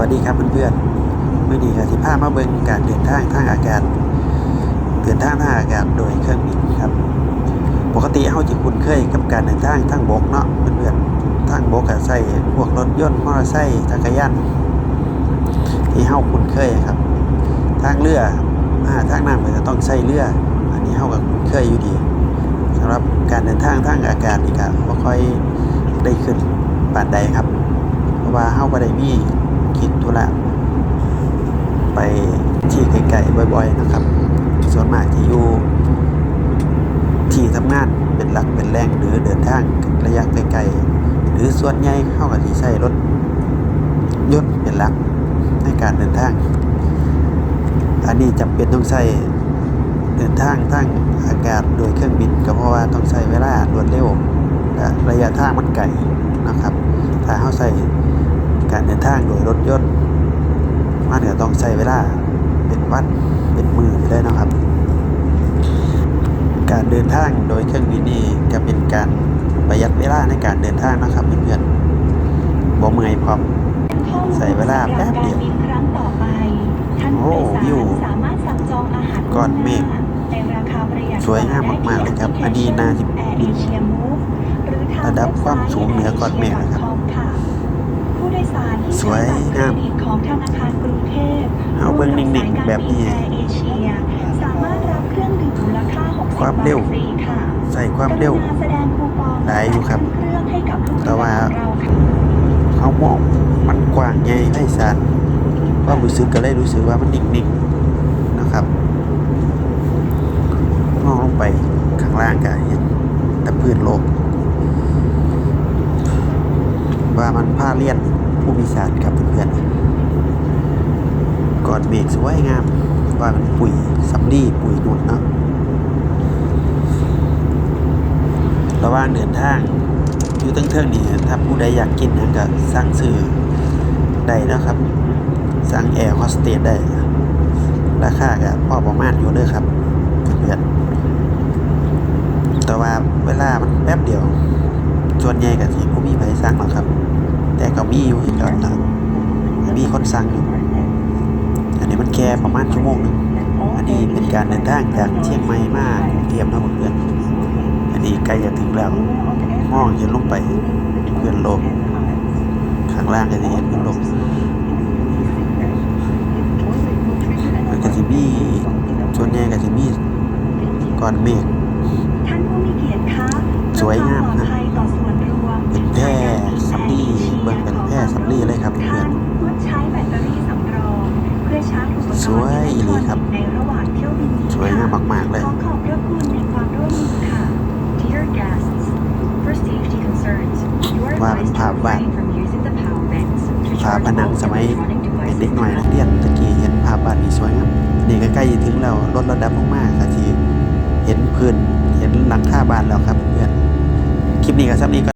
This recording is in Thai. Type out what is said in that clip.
วัสดีครับเพื่อนๆมื่อนี้ก็สิพามาเบิ่งการเดินทางทางอากาศเดินทางทางอากาศโดยเครื่องบินครับ ปกติเฮาสิคุ้นเคยกับการเดินทางทางบกเนาะเพื่อนๆทางบกก็ใช้พวกรถยนต์มอเตอร์ไซค์จักรยานที่เฮาคุ้นเคยครับ ทางเรืออ่าทางน้ำก็จะต้องใช้เรือ อันนี้เฮาก็คุ้นเคยอยู่ดีสำหรับการเดินทางทางอากาศนี่ก็บ่ค่อยได้ขึ้นปานใดครับ เพราะว่าเฮาบ่ได้มี คิดธุระไปที่ไกลๆบ่อย ๆ นะครับ ส่วนมากที่อยู่ที่ทำงานเป็นหลักเป็นแหล่งหรือเดินทางระยะไกลๆหรือส่วนใหญ่เฮาก็สิใช้รถยนต์เป็นหลักในการเดินทาง อันนี้จำเป็นต้องใช้เดินทางทางอากาศโดยเครื่องบินก็เพราะว่าต้องใช้เวลารวดเร็วและระยะทางมันไกลนะครับ ถ้าเฮาใช้ การเดินทางโดยรถยนต์มันก็ต้องใช้เวลาเป็นวันเป็นมือเลยนะครับ การเดินทางโดยเครื่องบินนี่จะเป็นการประหยัดเวลาในการเดินทางนะครับเพื่อนๆบ่เมื่อยพร้อมใส่เวลาแป๊บเดียวการบินครั้งต่อไปท่านโอ้ผู้โดยสารวิวสามารถสั่งจองอาหารก้อนเมฆในราคาประหยัดสวยงามมากๆเลยครับ อันนี้น่าจะแอร์เอเชียมูฟหรือทางระดับความสูงเหนือก้อนเมฆนะครับค่ะผู้โด ยสารที่สวยใช้บัตรเครงามดิตของธนาคารกรุงเทพเอาเบิ่งนิ่งๆแบบนี้แอร์เอเชียสามารถรับเครื่องดื่มมูลค่า60ความเร็วบาทฟรีค่ะใส่ความเร็วกรุณาแสดงคูปองได้อยู่ครับเครื่องให้กับลูกแต่ว่าค้ของเราค่ะเขามองมันกว้างใหญ่ไพศาลความรู้สึกก็เลยรู้สึกว่ามันนิ่งๆนะครับมองลงไปข้างล่างก็เห็นแต่พื้นโลกว่ามันผ้าเลียน ผู้มีศาสตร์ครับเพื่อนๆกอนเมฆสวยงามว่ามันปุ๋ยสำลีปุ๋ยนุ่นเนาะระหว่างเดินทางอยู่ตั้งเทิงนี่ถ้าผู้ใดอยากกินหยังก็สั่งซื้อได้นะครับ สั่งแอร์โฮสเตสได้ ราคาก็พอประมาณอยู่เด้อครับเพื่อนแต่ว่าเวลามันแป๊บเดียว ส่วนใหญ่ก็สิบ่มีไผสั่งหรอกครับ มีอยู่อีกแล้วนะมีคนสั่งอยู่อันนี้มันแค่ประมาณชั่วโมงหนึงอันนี้เป็นการเดินทางจากเชียงใหม่มากรุงเทพนะเพื่อนๆอันนี้ใกล้จะถึงแล้วมองเห็นลงไปเพื่อนโลกข้างล่างก็จะเห็นเพื่อนโลกมันก็จะมีส่วนใหญ่ก็จะมีก้อนเมฆท่านผู้มีเกียรติคะสวยงามนะ ครับเพื่ท่าอนนงดใช้แบตเตอรี่สำรองเพื่อชาร์จอุปกรณ์สวยอีหลีครับในระหว่างเที่ยวบินนี้สวยงามมากๆเลยขอขอบพระคุณในความร่วมมือค่ะ Dear guests for safety concerns you are ว่าเป็น advised ภาพ to วาด refrain from using the power banks to ฝา charge ผนัง all สมัย electronic เป็นเด็ก devices หน่อยนักเรียนตะกี้เห็นภาพบ้านนี้สวยงามนี่ก็ใกล้จะถึงแล้วลดระดับลงมาก็สิเห็นพื้นเห็นหลังคาบ้านแล้วครับเพื่อนคลิปนี้ก็ซ้ำนี้ก็